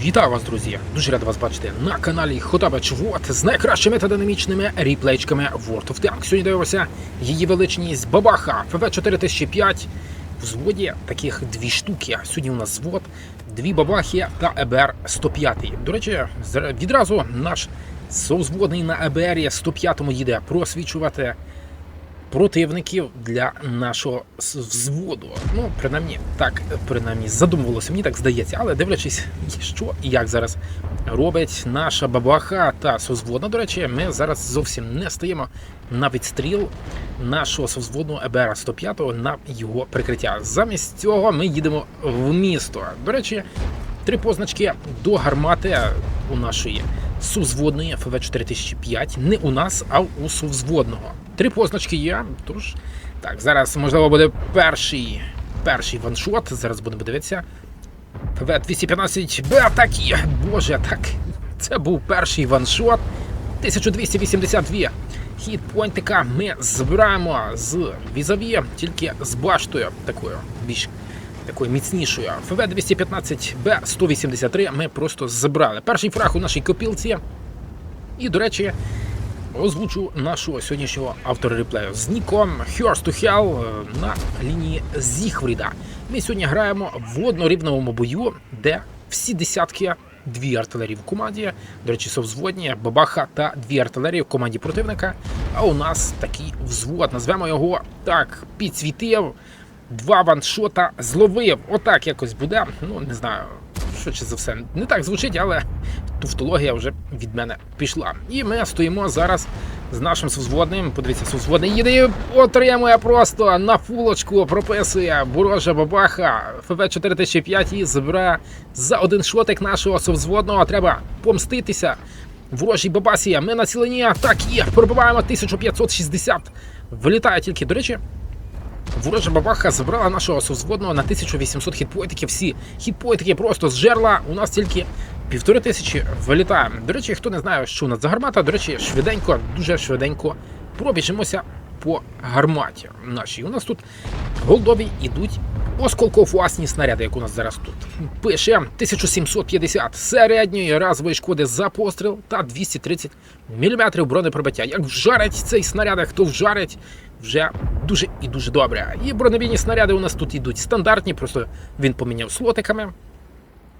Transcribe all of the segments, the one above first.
Вітаю вас, друзі! Дуже радий вас бачити на каналі Хотабач Вот з найкращими та динамічними ріплейчками World of Tanks. Сьогодні дивимося її величність Бабаха ФВ 4005 в зводі таких дві штуки. Сьогодні у нас звод, дві бабахи та ЕБР 105. До речі, відразу наш совзводний на ЕБР 105 їде просвічувати противників для нашого взводу. Ну, принаймні, так принаймні задумувалося, мені так здається, але дивлячись, що і як зараз робить наша бабаха та созводна. До речі, ми зараз зовсім не стоїмо на відстріл нашого созводного ЕБР 105 на його прикриття. Замість цього ми їдемо в місто. До речі, три позначки до гармати у нашої сузводної ФВ 4005 не у нас, а у сувзводного. Три позначки є. Тож так, зараз можливо буде перший перший ваншот. Зараз будемо дивитися. ФВ 215 Б такі. Боже, так. Це був перший ваншот. 1282 хітпойнтика ми збираємо з візаві, тільки з баштою такою більш такою міцнішою. ФВ 215 Б 183 ми просто забрали. Перший фраг у нашій копілці. І, до речі, озвучу нашого сьогоднішнього автора реплею з ніком Hearst to Hell е, на лінії Зіхвріда. Ми сьогодні граємо в однорівневому бою, де всі десятки. Дві артилерії в команді, до речі, совзводні, бабаха та дві артилерії в команді противника. А у нас такий взвод. Назвемо його так, підсвітив, два ваншота зловив. Отак якось буде. Ну, не знаю, що чи за все не так звучить, але туфтологія вже від мене пішла. І ми стоїмо зараз з нашим сузводним. Подивіться, сузводний їде отримує просто на фулочку, прописує ворожа бабаха ФВ 4005 і забирає за один шотик нашого совзводного. Треба помститися. Ворожій бабасі. Ми націлені. Так є. Пробиваємо 1560. Вилітає тільки, до речі. Ворожа бабаха забрала нашого созводного на 1800 хітпойтиків. Всі хітпойтики просто з жерла. У нас тільки півтори тисячі вилітає. До речі, хто не знає, що у нас за гармата, до речі, швиденько, дуже швиденько пробіжимося по гарматі нашій. У нас тут голдові ідуть осколковласні снаряди, як у нас зараз тут. Пише 1750 середньої разової шкоди за постріл та 230 мм бронепробиття. Як вжарить цей снаряд, хто вжарить, вже дуже і дуже добре. І бронебійні снаряди у нас тут ідуть стандартні, просто він поміняв слотиками.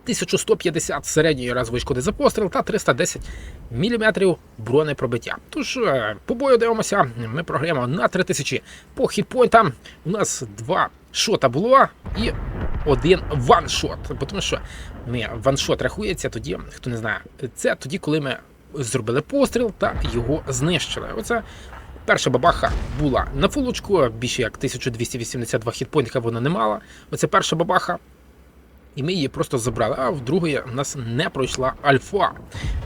1150 середньої разової шкоди за постріл та 310 мм бронепробиття. Тож, е, по бою дивимося, ми програємо на 3000 по хітпойнтам. У нас два шота було і один ваншот. Тому що ми ваншот рахується тоді, хто не знає, це тоді, коли ми зробили постріл та його знищили. Оце Перша бабаха була на фулочку, більше як 1282 хітпойнтика вона не мала. Оце перша бабаха. І ми її просто забрали. А в другої в нас не пройшла альфа.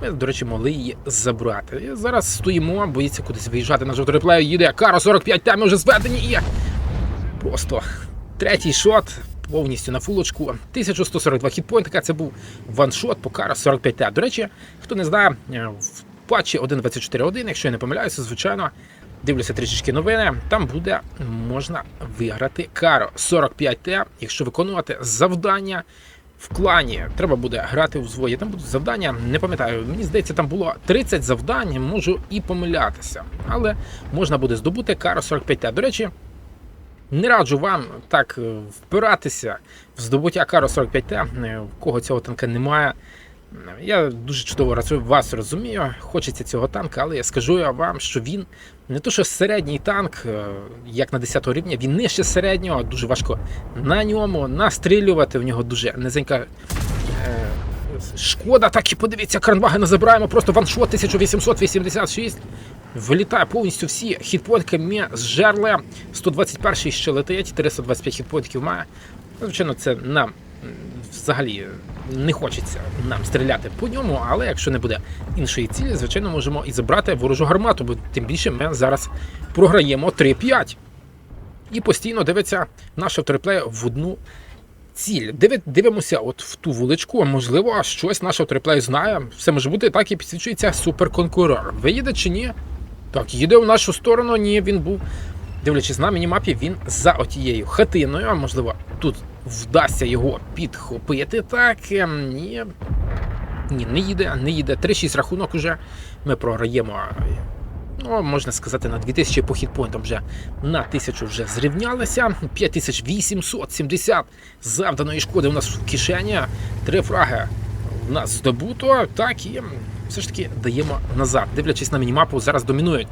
Ми, до речі, могли її забрати. І зараз стоїмо, боїться кудись виїжджати на жовтореплею, їде Каро 45, там ми вже зведені і просто третій шот. Повністю на фулочку. 1142 хітпойнтика. Це був ваншот по Кара 45Т. До речі, хто не знає, в патчі 1.24.1, якщо я не помиляюся, звичайно, дивлюся трішечки новини. Там буде можна виграти Каро 45Т, якщо виконувати завдання в клані. Треба буде грати у звої. Там будуть завдання, не пам'ятаю. Мені здається, там було 30 завдань, можу і помилятися. Але можна буде здобути Каро 45Т. До речі. Не раджу вам так е, впиратися в здобуття Каро 45Т, е, в кого цього танка немає. Я дуже чудово вас розумію, хочеться цього танка, але я скажу вам, що він не то, що середній танк, е, як на 10 рівня, він нижче середнього, дуже важко на ньому настрілювати. В нього дуже низенька е, шкода. Так і подивіться, кранвагена забираємо, просто ваншот 1886. Вилітає повністю всі хітпойнтки ми зжерли. 121 ще летить, 325 хітпойнтків має. Звичайно, це нам м, взагалі не хочеться нам стріляти по ньому, але якщо не буде іншої цілі, звичайно, можемо і забрати ворожу гармату, бо тим більше ми зараз програємо 3-5. І постійно дивиться наш автореплей в одну ціль. Диви- Дивимося от в ту вуличку, можливо, щось наш автореплей знає. Все може бути, так і підсвічується суперконкурор. Виїде чи ні? Так, їде в нашу сторону. Ні, він був. Дивлячись на мінімапі, він за отією хатиною. Можливо, тут вдасться його підхопити. Так, ем, ні. Ні, не їде, не їде. 3-6 рахунок уже. Ми програємо. Ну, можна сказати, на 2000 по хітпойнтам вже на 1000 вже зрівнялися. 5870 завданої шкоди у нас в кишені. Три фраги в нас здобуто. Так і все ж таки даємо назад. Дивлячись на мінімапу, зараз домінують.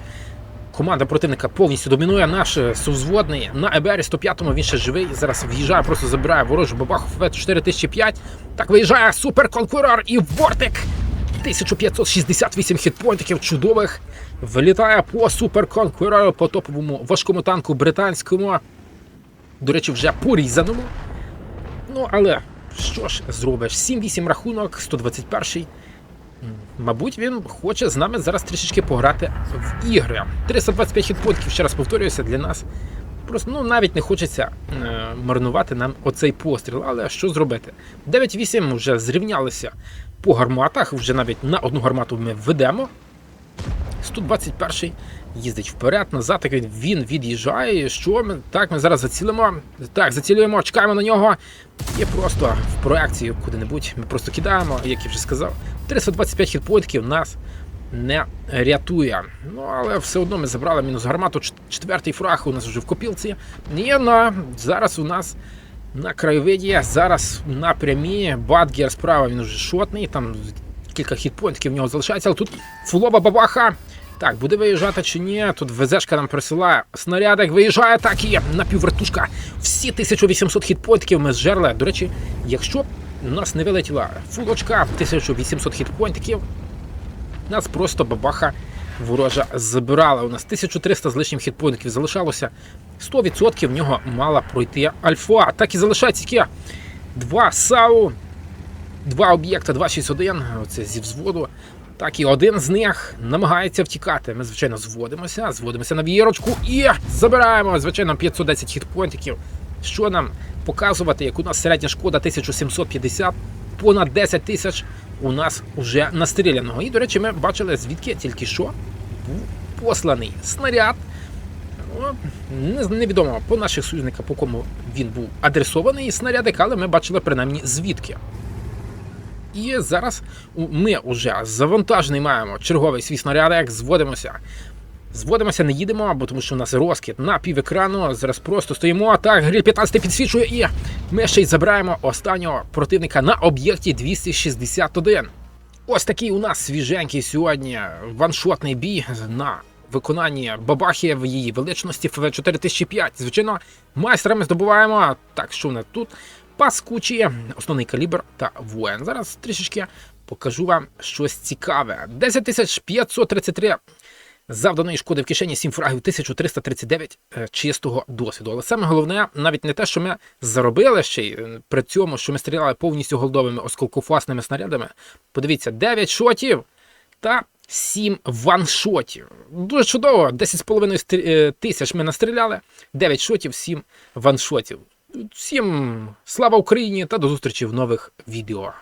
Команда противника повністю домінує. Наш е, сувзводний на ЕБРі 105-му, він ще живий. Зараз в'їжджає, просто забирає ворожу бабаху в 4005. Так виїжджає суперконкурор і Вортик. 1568 хітпойнтиків чудових. Вилітає по суперконкурору, по топовому важкому танку британському. До речі, вже порізаному. Ну, але що ж зробиш? 7-8 рахунок, 121-й. Мабуть, він хоче з нами зараз трішечки пограти в ігри. 325 хітпоінтів, ще раз повторююся, для нас. Просто ну, навіть не хочеться е, марнувати нам оцей постріл. Але що зробити? 9-8 вже зрівнялися по гарматах, вже навіть на одну гармату ми ведемо. 121 їздить вперед, назад, так він від'їжджає. Що ми так, ми зараз зацілимо. Так, зацілюємо, чекаємо на нього. І просто в проекцію куди-небудь ми просто кидаємо, як я вже сказав. 325 хітпойнтів нас не рятує. Ну, але все одно ми забрали мінус гармату. Четвертий фраг у нас вже в копілці. І на зараз у нас на краєвиді, зараз на прямій. Бадгер справа він вже шотний. Там кілька хітпойнтів в нього залишається, але тут фулова бабаха. Так, буде виїжджати чи ні? Тут ВЗшка нам присилає снарядик, виїжджає так і напіввертушка. Всі 1800 хітпойнтів ми зжерли. До речі, якщо нас не вилетіла фулочка 1800 хітпойнтів, нас просто бабаха ворожа забирала. У нас 1300 з лишнім хітпойнтів залишалося. 100% в нього мала пройти альфа. Так і залишається тільки два САУ, два об'єкта 261, оце зі взводу. Так і один з них намагається втікати. Ми, звичайно, зводимося, зводимося на вірочку і забираємо, звичайно, 510 хітпойнтів. Що нам показувати, як у нас середня шкода 1750, понад 10 тисяч у нас уже настріляного. І, до речі, ми бачили, звідки тільки що був посланий снаряд. Ну, Невідомо по наших союзниках, по кому він був адресований снарядик, але ми бачили принаймні звідки. І зараз ми вже завантажений маємо черговий свій снарядик, зводимося. Зводимося, не їдемо, бо тому що у нас розкид на півекрану. Зараз просто стоїмо. Так, гриль 15 підсвічує, і ми ще й забираємо останнього противника на об'єкті 261. Ось такий у нас свіженький сьогодні ваншотний бій на виконанні бабахи в її величності ФВ 4005. Звичайно, майстрами здобуваємо. Так, що в тут? Паскучі, основний калібр та воїн. Зараз трішечки покажу вам щось цікаве. 10533 завданої шкоди в кишені 7 фрагів 1339 е, чистого досвіду. Але саме головне, навіть не те, що ми заробили ще й е, при цьому, що ми стріляли повністю голдовими осколкофасними снарядами. Подивіться, 9 шотів та 7 ваншотів. Дуже чудово, 10,5 е, тисяч ми настріляли, 9 шотів, 7 ваншотів. Всім слава Україні та до зустрічі в нових відео.